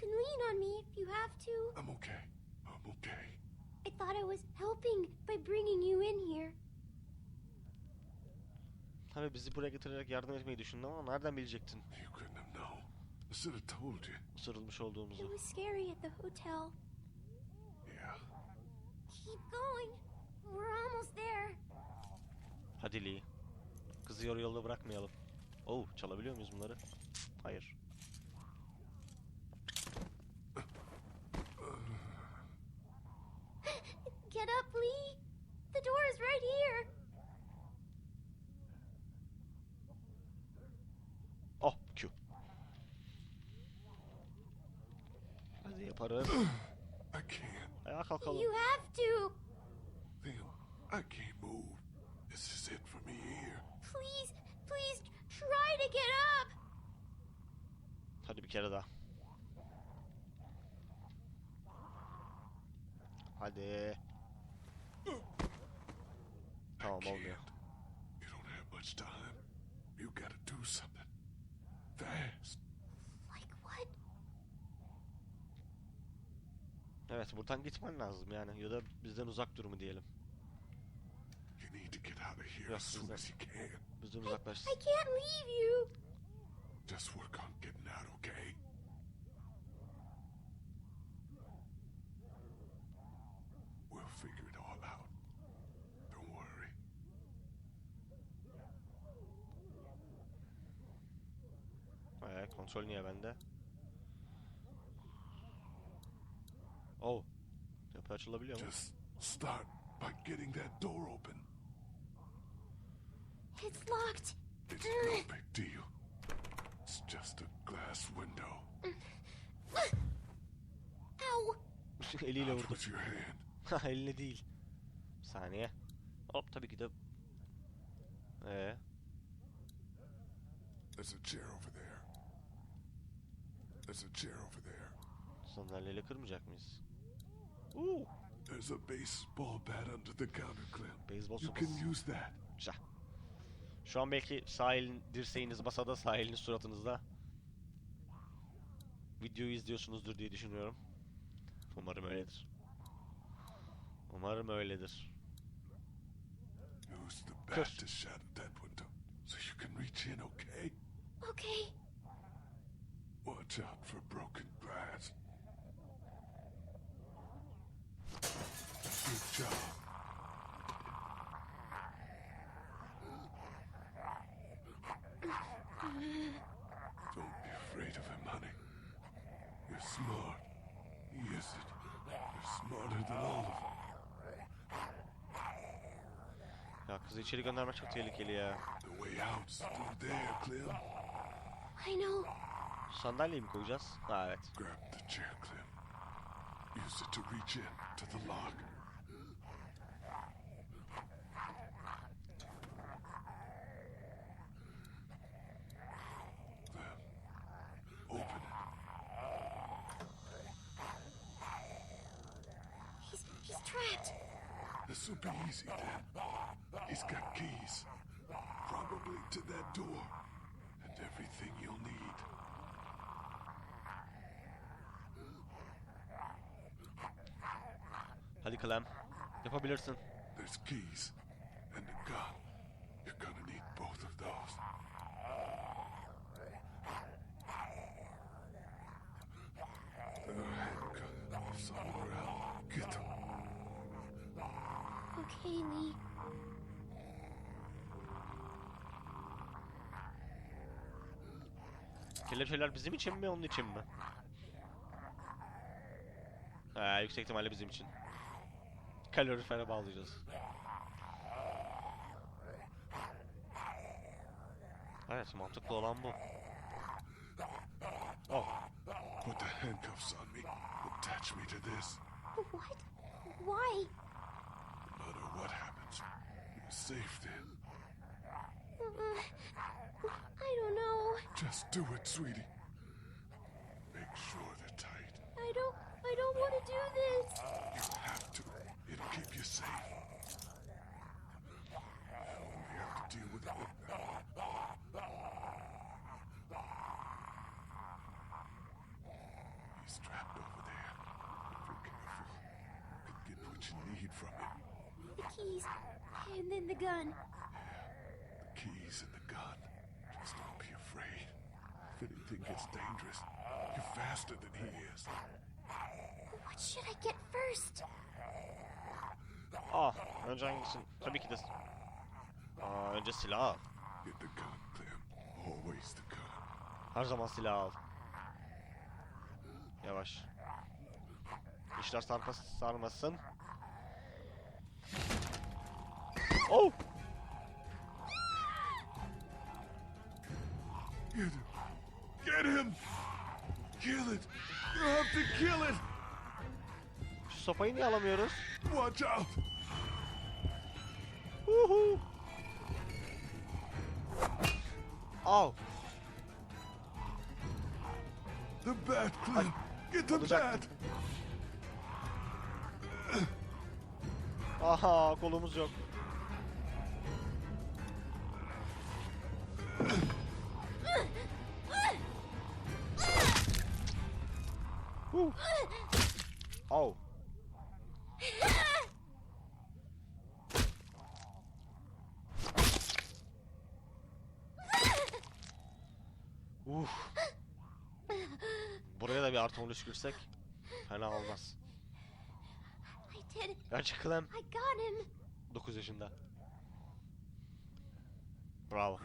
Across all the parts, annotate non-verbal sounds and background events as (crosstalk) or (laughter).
can lean on me if you have to. I'm okay. I'm okay. I thought I was helping by bringing you in here. Tabii bizi buraya getirerek yardım etmeyi düşündüm ama nereden bilecektin You couldn't have known. I should have told you. ısırılmış It olduğumuzu? was scary at the hotel. Yeah. Keep going. We're almost there. Hadi Lee. Kızı yarı yolda bırakmayalım. Oh, çalabiliyor muyuz bunları? Hayır. Get up, Lee. The door is right here. Oh, Q. Hadi yaparız. (clears throat) I can't. Ayağa kalkalım. You have to. Liam, I can't move. This is it for me here. Please, please try to get up. Hadi bir kere daha. Hadi. Tamam olmuyor. can't. You don't have much time. You gotta do something. Fast. Like what? Evet buradan gitmen lazım yani ya da bizden uzak durumu diyelim. You need to get out of here Yes, as soon sir. as you can. Bizden I, uzaklaş. I can't leave you. Just work on getting out, okay? We'll figure it all out. Don't worry. Ee, kontrol niye bende? Oh. Kapı açılabiliyor mu? Just start by getting that door open. It's locked. It's no big deal. It's just a glass window. Ow. (laughs) Eliyle vurdu. with your hand. (laughs) Ha eline değil. Bir saniye. Hop tabii ki de. Ee, There's a chair over there. There's a chair over there. sandalyeyle kırmayacak mıyız? Uuu. There's a baseball bat under the counter clip. Beyzbol You can use that. Güzel. Şu an belki sağ elin dirseğiniz masada, sağ eliniz suratınızda. Videoyu izliyorsunuzdur diye düşünüyorum. Umarım öyledir. Umarım öyledir. Use the bat to shatter that window so you can reach in, okay? Okay. Watch out for broken glass. Good job. Don't be afraid of him, honey. You're smart. Yes, it. You're smarter than all of them. Ya kızı içeri göndermek çok tehlikeli ya. The way out's through there, Clem. I know. Sandalyeyi mi koyacağız? Ha evet. Use it to reach in to the lock. Then, open it. He's he's trapped. This will be easy then. He's got keys. Probably to that door. Hadi Clem. Yapabilirsin. There's keys. And a gun. You're gonna need both of those. Get them. Okay, Lee. Kelepçeler bizim için mi onun için mi? Ha, yüksek ihtimalle bizim için. Kalorifere bağlayacağız. Evet mantıklı olan bu. Oh Put the handcuffs on me. Attach me to this. What? Why? No matter what happens, you're safe then. Uh, I don't know. Just do it, sweetie. Make sure they're tight. I don't. I don't want to do this. You have to can keep you safe. I only have to deal with it now. He's trapped over there. If you're careful, and get what you need from him. The keys, and then the gun. The keys and the gun. Just don't be afraid. If anything gets dangerous, you're faster than he is. What should I get first? Ah, önce hangisini? Tabii ki de... Aa, önce silah al. Her zaman silah al. Yavaş. İşler sarpa sarmasın. Oh! Get him. Get him! Kill it! You have to kill it! Şu sopayı niye alamıyoruz? Watch out! Uhu! Al. The bat, Clem! Get the Olacaktı. bat! Aha kolumuz yok. Huh. Au. Uf. Buraya da bir artı 13 girsek fena olmaz. Gerçi Clem I got him. 9 yaşında. Bravo.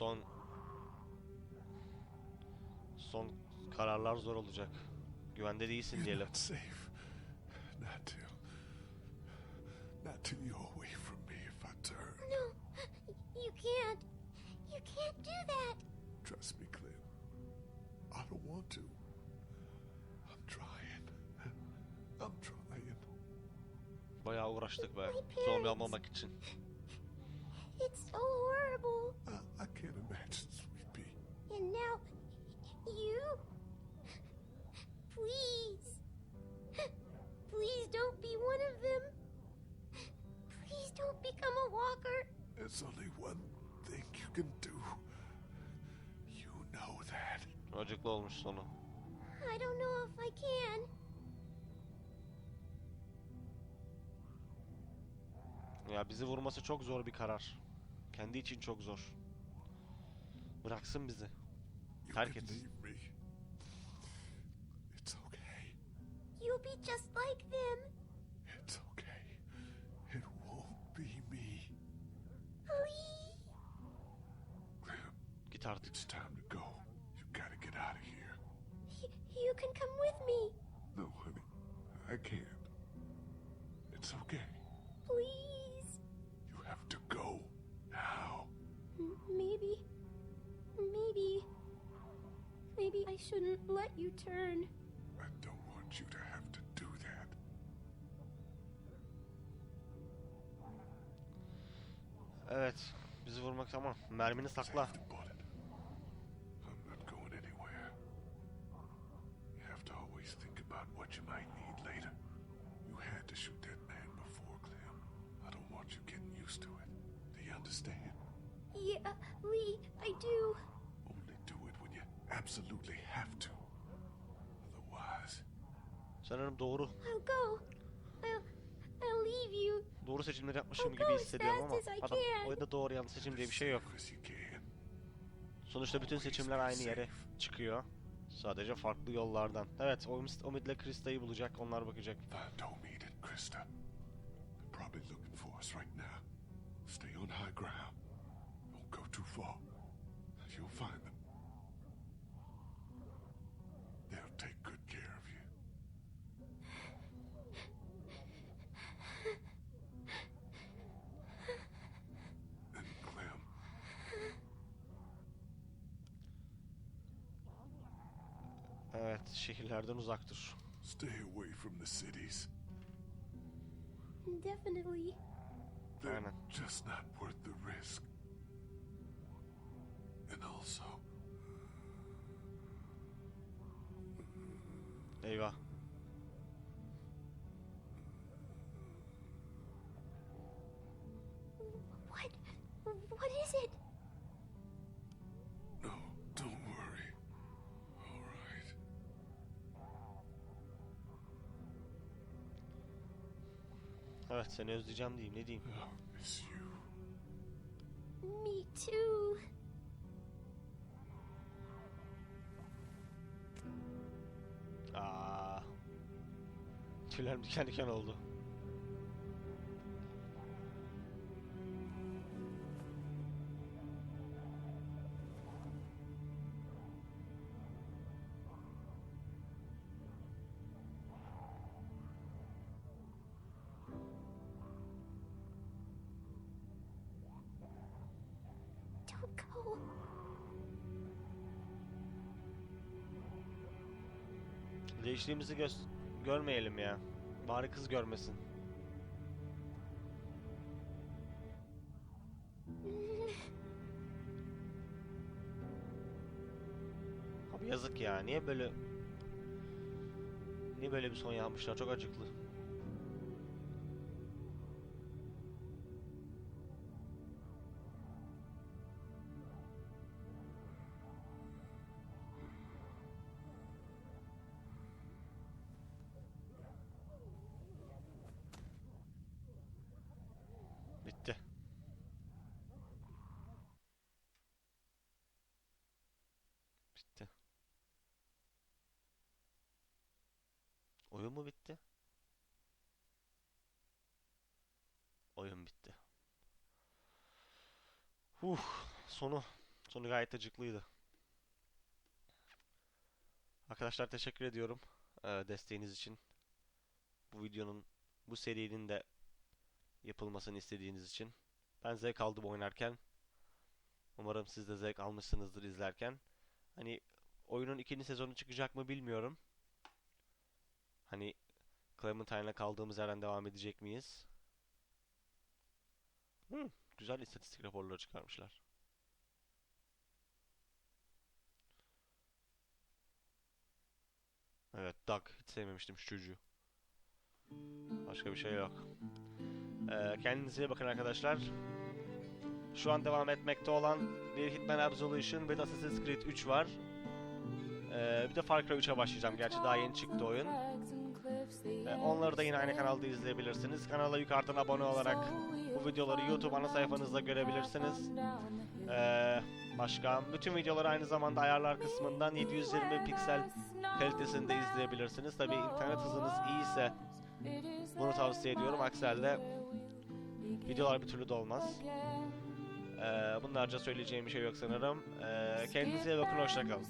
Son son kararlar zor olacak. Güvende değilsin diyelim. not safe. Not till... Not till you're away from me if I turn. No, you can't. You can't do that. Trust me, Clem. I don't want to. I'm trying. I'm trying. Bayağı uğraştık be. Zombi almamak için. It's so horrible. I, I can't imagine, sweet pea. And now, you? Please. Please don't be one of them. Please don't become a walker. There's only one thing you can do. You know that. Acıklı olmuş sonu. I don't know if I can. Ya bizi vurması çok zor bir karar. Kendi için çok zor. Bıraksın bizi. You Terk can et. leave me. It's okay. You'll be just like them. It's okay. It won't be me. Please. Clem, Git artık. it's time to go. You gotta get out of here. Y- you can come with me. No, honey. I can't. It's okay. Please. Shouldn't let you turn. I don't want you to have to do that. Evet. Bizi vurmak tamam. Mermini sakla. Save the bullet. I'm not going anywhere. You have to always think about what you might need later. You had to shoot that man before, Clem. I don't want you getting used to it. Do you understand? Yeah, Lee, I do. Absolutely have to. Otherwise, Sanırım doğru. I'll go. I'll, I'll leave you. Doğru seçimleri yapmışım gibi hissediyorum ama adam oyunda doğru yanlış seçim diye bir şey yok. Sonuçta bütün seçimler aynı yere çıkıyor. Sadece farklı yollardan. Evet, Omid Omid ile Krista'yı bulacak, onlar bakacak. Find Omid and Krista. They're probably looking for us right now. Stay on high ground. Don't go too far. Evet, şehirlerden uzaktır. Stay away from the cities. Definitely. They're just not worth the risk. And also, Eyvah. Evet seni özleyeceğim diyeyim ne diyeyim. I'll miss you. Me too. Aa. Tüylerim diken diken oldu. Değiştiğimizi göz görmeyelim ya. Bari kız görmesin. (laughs) Abi yazık ya. Niye böyle Niye böyle bir son yapmışlar? Çok acıklı. Oyun mu bitti? Oyun bitti. Huh, sonu sonu gayet acıklıydı. Arkadaşlar teşekkür ediyorum eee, desteğiniz için. Bu videonun, bu serinin de yapılmasını istediğiniz için. Ben zevk aldım oynarken. Umarım siz de zevk almışsınızdır izlerken. Hani oyunun ikinci sezonu çıkacak mı bilmiyorum. Hani Clementine'la kaldığımız yerden devam edecek miyiz? Hı, güzel istatistik raporları çıkarmışlar. Evet, Doug. Hiç sevmemiştim şu çocuğu. Başka bir şey yok. Ee, kendinize iyi bakın arkadaşlar. Şu an devam etmekte olan bir Hitman Absolution ve Assassin's Creed 3 var. Ee, bir de Far Cry 3'e başlayacağım. Gerçi daha yeni çıktı oyun. Onları da yine aynı kanalda izleyebilirsiniz. Kanala yukarıdan abone olarak bu videoları YouTube ana sayfanızda görebilirsiniz. Ee, başka bütün videoları aynı zamanda ayarlar kısmından 720 piksel kalitesinde izleyebilirsiniz. Tabi internet hızınız iyiyse bunu tavsiye ediyorum. Aksi halde videolar bir türlü de olmaz. Ee, bunlarca söyleyeceğim bir şey yok sanırım. Ee, kendinize iyi bakın, hoşçakalın.